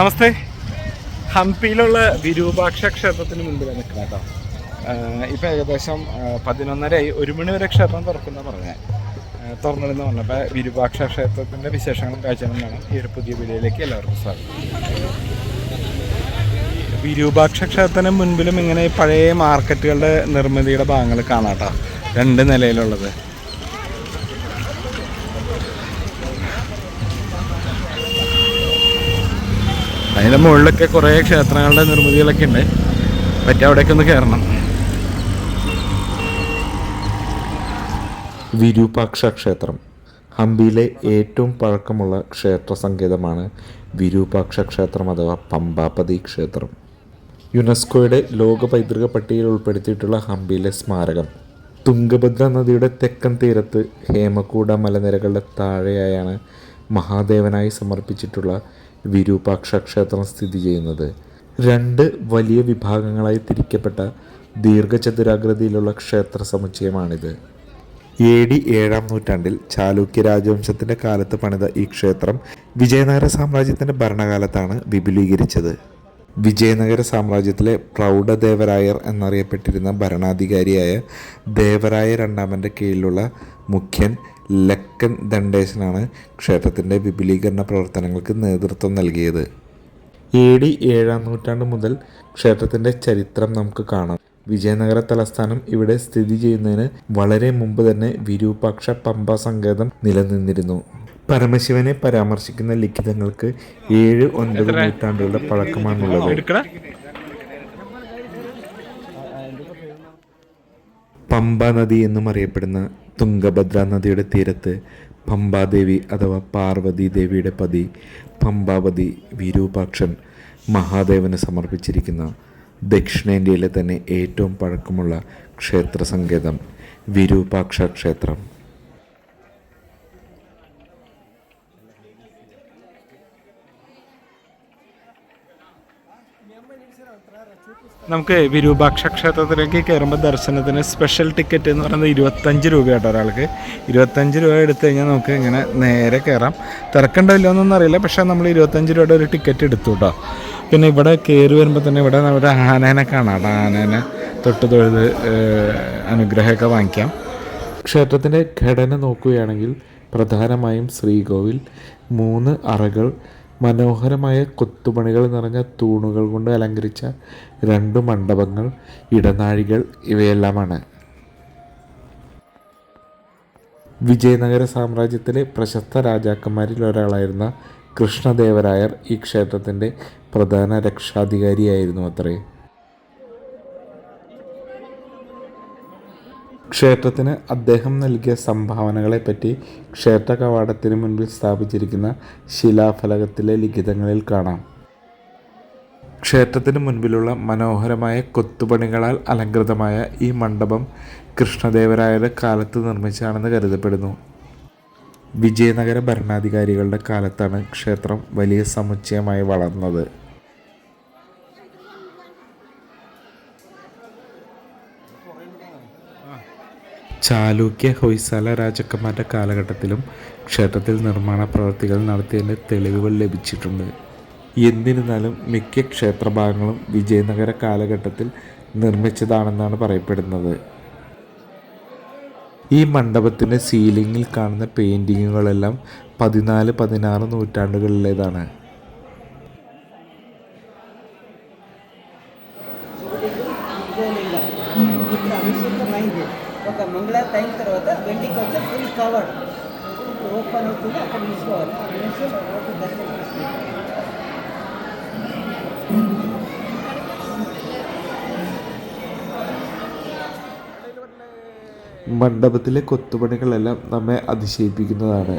നമസ്തേ. ഹംപിയിലുള്ള വിരൂപാക്ഷ ക്ഷേത്രത്തിന് മുമ്പിലാണ് നിൽക്കുന്നത് കേട്ടോ ഇപ്പം ഏകദേശം പതിനൊന്നരയായി. ഒരു മണി വരെ ക്ഷേത്രം തുറക്കുന്ന പറഞ്ഞത് തുറന്നിടുന്ന പറഞ്ഞപ്പോൾ വിരൂപാക്ഷ ക്ഷേത്രത്തിന്റെ വിശേഷങ്ങളും കാഴ്ചകളും കാണാം. ഈ ഒരു പുതിയ വീഡിയോയിലേക്ക് എല്ലാവർക്കും സ്വാഗതം. വിരൂപാക്ഷ ക്ഷേത്രത്തിന് മുൻപിലും ഇങ്ങനെ പഴയ മാർക്കറ്റുകളുടെ നിർമ്മിതിയുടെ ഭാഗങ്ങൾ കാണാം കേട്ടോ രണ്ട് നിലയിലുള്ളത്. അതിന്റെ മുകളിലൊക്കെ കുറേ ക്ഷേത്രങ്ങളുടെ നിർമ്മിതികളൊക്കെ ഉണ്ട്. പറ്റി അവിടേക്ക് ഒന്ന് കയറണം. വിരൂപാക്ഷ ക്ഷേത്രം. ഹംപിയിലെ ഏറ്റവും പഴക്കമുള്ള ക്ഷേത്ര സങ്കേതമാണ് വിരൂപാക്ഷ ക്ഷേത്രം അഥവാ പമ്പാപതി ക്ഷേത്രം. യുനെസ്കോയുടെ ലോക പൈതൃക പട്ടികയിൽ ഉൾപ്പെടുത്തിയിട്ടുള്ള ഹംപിയിലെ സ്മാരകം. തുംഗഭദ്ര നദിയുടെ തെക്കൻ തീരത്ത് ഹേമകൂട മലനിരകളുടെ താഴെയായാണ് മഹാദേവനായി സമർപ്പിച്ചിട്ടുള്ള വിരൂപാക്ഷ ക്ഷേത്രം സ്ഥിതി ചെയ്യുന്നത്. രണ്ട് വലിയ വിഭാഗങ്ങളായി തിരിക്കപ്പെട്ട ദീർഘചതുരാകൃതിയിലുള്ള ക്ഷേത്ര സമുച്ചയമാണിത്. എ ഡി ഏഴാം നൂറ്റാണ്ടിൽ ചാലൂക്യ രാജവംശത്തിന്റെ കാലത്ത് പണിത ഈ ക്ഷേത്രം വിജയനഗര സാമ്രാജ്യത്തിന്റെ ഭരണകാലത്താണ് വിപുലീകരിച്ചത്. വിജയനഗര സാമ്രാജ്യത്തിലെ പ്രൗഢദേവരായർ എന്നറിയപ്പെട്ടിരുന്ന ഭരണാധികാരിയായ ദേവരായ രണ്ടാമന്റെ കീഴിലുള്ള മുഖ്യൻ ലക്കൻ ദണ്ഡേശനാണ് ക്ഷേത്രത്തിന്റെ വിപുലീകരണ പ്രവർത്തനങ്ങൾക്ക് നേതൃത്വം നൽകിയത്. എ ഡി ഏഴാം നൂറ്റാണ്ട് മുതൽ ക്ഷേത്രത്തിന്റെ ചരിത്രം നമുക്ക് കാണാം. വിജയനഗര തലസ്ഥാനം ഇവിടെ സ്ഥിതി ചെയ്യുന്നതിന് വളരെ മുമ്പ് തന്നെ വിരൂപാക്ഷ പമ്പ സങ്കേതം നിലനിന്നിരുന്നു. പരമശിവനെ പരാമർശിക്കുന്ന ലിഖിതങ്ങൾക്ക് ഏഴ് ഒൻപത് നൂറ്റാണ്ടുകളുടെ പഴക്കമാണുള്ളത്. പമ്പ നദി എന്നും അറിയപ്പെടുന്ന തുംഗഭദ്ര നദിയുടെ തീരത്ത് പമ്പാദേവി അഥവാ പാർവതി ദേവിയുടെ പതി പമ്പാവതി വിരൂപാക്ഷൻ മഹാദേവന് സമർപ്പിച്ചിരിക്കുന്ന ദക്ഷിണേന്ത്യയിലെ തന്നെ ഏറ്റവും പഴക്കമുള്ള ക്ഷേത്ര സങ്കേതം വിരൂപാക്ഷ ക്ഷേത്രം നമുക്ക് വിരൂപാക്ഷ ക്ഷേത്രത്തിലേക്ക് കയറുമ്പോൾ ദർശനത്തിന് സ്പെഷ്യൽ ടിക്കറ്റ് എന്ന് പറയുന്നത് ഇരുപത്തഞ്ച് രൂപ കേട്ടോ ഒരാൾക്ക്. ഇരുപത്തഞ്ച് രൂപ എടുത്തു കഴിഞ്ഞാൽ നമുക്ക് ഇങ്ങനെ നേരെ കയറാം. തിരക്കുണ്ടല്ലോ എന്നൊന്നും അറിയില്ല പക്ഷേ നമ്മൾ ഇരുപത്തഞ്ച് രൂപയുടെ ഒരു ടിക്കറ്റ് എടുത്തു കേട്ടോ പിന്നെ ഇവിടെ കയറി വരുമ്പോൾ തന്നെ ഇവിടെ നമ്മുടെ ആനേനെ കാണാം ആനേനെ തൊട്ട് തൊഴുത് അനുഗ്രഹമൊക്കെ വാങ്ങിക്കാം. ക്ഷേത്രത്തിന്റെ ഘടന നോക്കുകയാണെങ്കിൽ പ്രധാനമായും ശ്രീകോവിൽ മൂന്ന് അറകൾ മനോഹരമായ കൊത്തുപണികൾ നിറഞ്ഞ തൂണുകൾ കൊണ്ട് അലങ്കരിച്ച രണ്ട് മണ്ഡപങ്ങൾ ഇടനാഴികൾ ഇവയെല്ലാമാണ്. വിജയനഗര സാമ്രാജ്യത്തിലെ പ്രശസ്ത രാജാക്കന്മാരിൽ ഒരാളായിരുന്ന കൃഷ്ണദേവരായർ ഈ ക്ഷേത്രത്തിന്റെ പ്രധാന രക്ഷാധികാരിയായിരുന്നു അത്രേ. ക്ഷേത്രത്തിന് അദ്ദേഹം നൽകിയ സംഭാവനകളെപ്പറ്റി ക്ഷേത്ര കവാടത്തിന് മുൻപിൽ സ്ഥാപിച്ചിരിക്കുന്ന ശിലാഫലകത്തിലെ ലിഖിതങ്ങളിൽ കാണാം. ക്ഷേത്രത്തിന് മുൻപിലുള്ള മനോഹരമായ കൊത്തുപണികളാൽ അലങ്കൃതമായ ഈ മണ്ഡപം കൃഷ്ണദേവരായരുടെ കാലത്ത് നിർമ്മിച്ചതാണെന്ന് കരുതപ്പെടുന്നു. വിജയനഗര ഭരണാധികാരികളുടെ കാലത്താണ് ക്ഷേത്രം വലിയ സമുച്ചയമായി വളർന്നത്. ചാലൂക്യ ഹൊയ്സാല രാജാക്കന്മാരുടെ കാലഘട്ടത്തിലും ക്ഷേത്രത്തിൽ നിർമ്മാണ പ്രവൃത്തികൾ നടത്തിയതിന്റെ തെളിവുകൾ ലഭിച്ചിട്ടുണ്ട്. എന്നിരുന്നാലും മിക്ക ക്ഷേത്രഭാഗങ്ങളും വിജയനഗര കാലഘട്ടത്തിൽ നിർമ്മിച്ചതാണെന്നാണ് പറയപ്പെടുന്നത്. ഈ മണ്ഡപത്തിന്റെ സീലിങ്ങിൽ കാണുന്ന പെയിന്റിങ്ങുകളെല്ലാം പതിനാല് പതിനാറ് നൂറ്റാണ്ടുകളിലേതാണ്. Thank you. ఒక మంగళారతి అయిన తర్వాత వెండికి వచ్చి ఫుల్ కవర్డ్ ఇప్పుడు ఓపెన్ అవుతుంది అక్కడ తీసుకోవాలి ఆ నుంచి ఒక దర్శనం చేసుకోవాలి മണ്ഡപത്തിലെ കൊത്തുപണികളെല്ലാം നമ്മെ അതിശയിപ്പിക്കുന്നതാണ്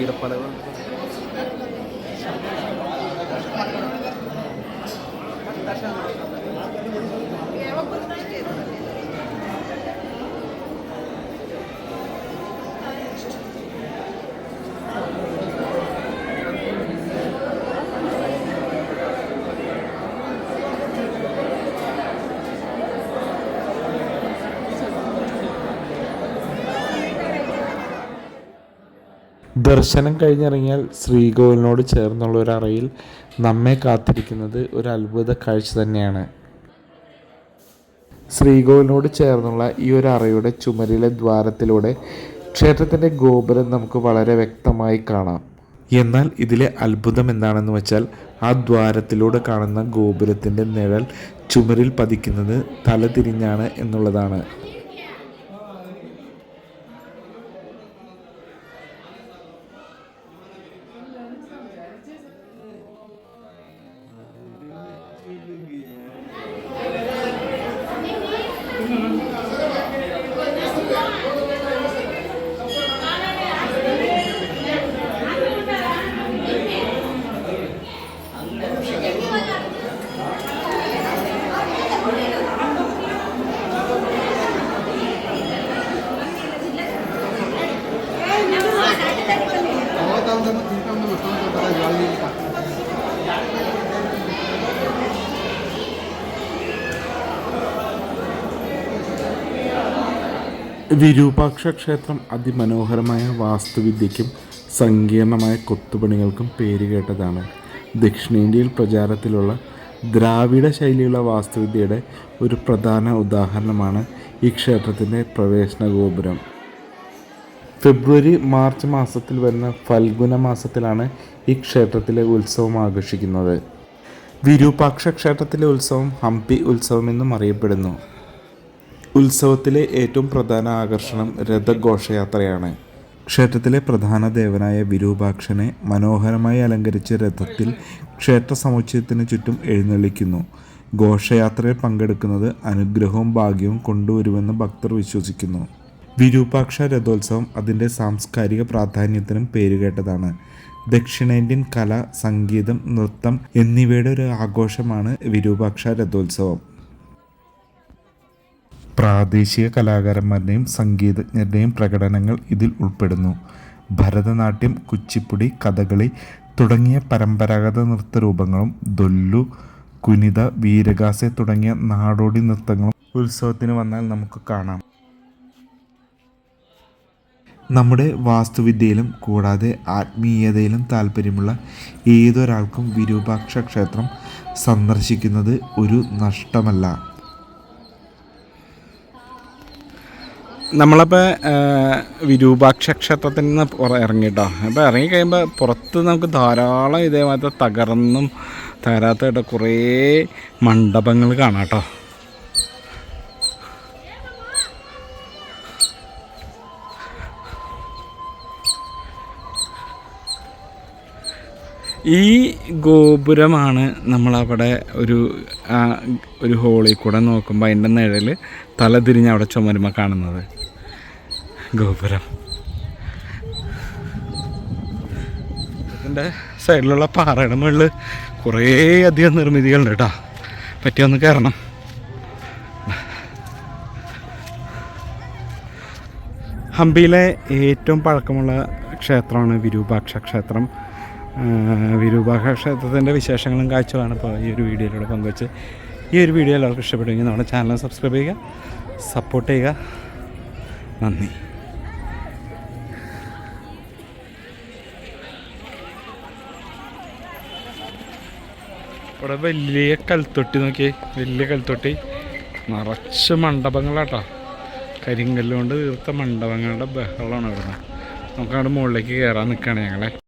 ഈടപ്പലകൾ ദർശനം കഴിഞ്ഞിറങ്ങിയാൽ ശ്രീകോവിലിനോട് ചേർന്നുള്ള ഒരു അറയിൽ നമ്മെ കാത്തിരിക്കുന്നത് ഒരു അത്ഭുത കാഴ്ച തന്നെയാണ്. ശ്രീകോവിലിനോട് ചേർന്നുള്ള ഈ ഒരു അറയുടെ ചുമരിലെ ദ്വാരത്തിലൂടെ ക്ഷേത്രത്തിന്റെ ഗോപുരം നമുക്ക് വളരെ വ്യക്തമായി കാണാം. എന്നാൽ ഇതിലെ അത്ഭുതം എന്താണെന്ന് വെച്ചാൽ ആ ദ്വാരത്തിലൂടെ കാണുന്ന ഗോപുരത്തിന്റെ നിഴൽ ചുമരിൽ പതിക്കുന്നത് തലതിരിഞ്ഞാണ് എന്നുള്ളതാണ്. വിരൂപാക്ഷ ക്ഷേത്രം അതിമനോഹരമായ വാസ്തുവിദ്യയ്ക്കും സങ്കീർണമായ കൊത്തുപണികൾക്കും പേരുകേട്ടതാണ് ദക്ഷിണേന്ത്യയിൽ പ്രചാരത്തിലുള്ള ദ്രാവിഡ ശൈലിയുള്ള വാസ്തുവിദ്യയുടെ ഒരു പ്രധാന ഉദാഹരണമാണ് ഈ ക്ഷേത്രത്തിന്റെ പ്രവേശന ഗോപുരം ഫെബ്രുവരി മാർച്ച് മാസത്തിൽ വരുന്ന ഫൽഗുന മാസത്തിലാണ് ഈ ക്ഷേത്രത്തിലെ ഉത്സവം ആഘോഷിക്കുന്നത്. വിരൂപാക്ഷ ക്ഷേത്രത്തിലെ ഉത്സവം ഹംപി ഉത്സവം എന്നും അറിയപ്പെടുന്നു. ഉത്സവത്തിലെ ഏറ്റവും പ്രധാന ആകർഷണം രഥഘോഷയാത്രയാണ്. ക്ഷേത്രത്തിലെ പ്രധാന ദേവനായ വിരൂപാക്ഷനെ മനോഹരമായി അലങ്കരിച്ച രഥത്തിൽ ക്ഷേത്ര സമുച്ചയത്തിന് ചുറ്റും എഴുന്നള്ളിക്കുന്നു. ഘോഷയാത്രയിൽ പങ്കെടുക്കുന്നത് അനുഗ്രഹവും ഭാഗ്യവും കൊണ്ടുവരുമെന്ന് ഭക്തർ വിശ്വസിക്കുന്നു. വിരൂപാക്ഷ രഥോത്സവം അതിന്റെ സാംസ്കാരിക പ്രാധാന്യത്തിനും പേരുകേട്ടതാണ്. ദക്ഷിണേന്ത്യൻ കല സംഗീതം നൃത്തം എന്നിവയുടെ ഒരു ആഘോഷമാണ് വിരൂപാക്ഷ രഥോത്സവം പ്രാദേശിക കലാകാരന്മാരുടെയും സംഗീതജ്ഞരുടെയും പ്രകടനങ്ങൾ ഇതിൽ ഉൾപ്പെടുന്നു. ഭരതനാട്യം കുച്ചിപ്പുടി കഥകളി തുടങ്ങിയ പരമ്പരാഗത നൃത്തരൂപങ്ങളും ദൊല്ലു കുനിത വീരഗാസെ തുടങ്ങിയ നാടോടി നൃത്തങ്ങളും ഉത്സവത്തിന് വന്നാൽ നമുക്ക് കാണാം. നമ്മുടെ വാസ്തുവിദ്യയിലും കൂടാതെ ആത്മീയതയിലും താല്പര്യമുള്ള ഏതൊരാൾക്കും വിരൂപാക്ഷ ക്ഷേത്രം സന്ദർശിക്കുന്നത് ഒരു നഷ്ടമല്ല. നമ്മളപ്പോൾ വിരൂപാക്ഷ ക്ഷേത്രത്തിൽ നിന്ന് പുറ- ഇറങ്ങി അപ്പോൾ ഇറങ്ങിക്കഴിയുമ്പോൾ പുറത്ത് നമുക്ക് ധാരാളം ഇതേമാതിരി തകർന്നും തകരാത്തായിട്ട് കുറേ മണ്ഡപങ്ങൾ കാണാം കേട്ടോ. ഈ ഗോപുരമാണ് നമ്മളവിടെ ഒരു ഒരു ഹോളിൽ കൂടെ നോക്കുമ്പോൾ അതിന്റെ നിഴൽ തലതിരിഞ്ഞ് അവിടെ ചുമരുമ്പോൾ കാണുന്നത്. ഗോപുരം. ഇതിന്റെ സൈഡിലുള്ള പാറയുടെ മുകളിൽ കുറേ അധികം നിർമ്മിതികളുണ്ട് കേട്ടോ. പറ്റിയൊന്ന് കയറണം ഹംപിയിലെ ഏറ്റവും പഴക്കമുള്ള ക്ഷേത്രമാണ് വിരൂപാക്ഷ ക്ഷേത്രം. വിരൂപാക്ഷ ക്ഷേത്രത്തിന്റെ വിശേഷങ്ങളും കാഴ്ചകളാണ് ഇപ്പോൾ ഈ ഒരു വീഡിയോയിലൂടെ പങ്കുവച്ച് ഈ ഒരു വീഡിയോ എല്ലാവർക്കും ഇഷ്ടപ്പെടുമെങ്കിൽ നമ്മുടെ ചാനൽ സബ്സ്ക്രൈബ് ചെയ്യുക സപ്പോർട്ട് ചെയ്യുക. നന്ദി. ഇവിടെ വലിയ കൽത്തൊട്ടി നോക്കിയേ വലിയ കൽത്തൊട്ടി. നിറച്ച് മണ്ഡപങ്ങളാട്ടോ. കരിങ്കല്ലുകൊണ്ട് തീർത്ത മണ്ഡപങ്ങളുടെ ബഹളമാണ് ഇവിടെ. നമുക്കവിടെ മുകളിലേക്ക് കയറാൻ നിൽക്കുകയാണ് ഞങ്ങളെ.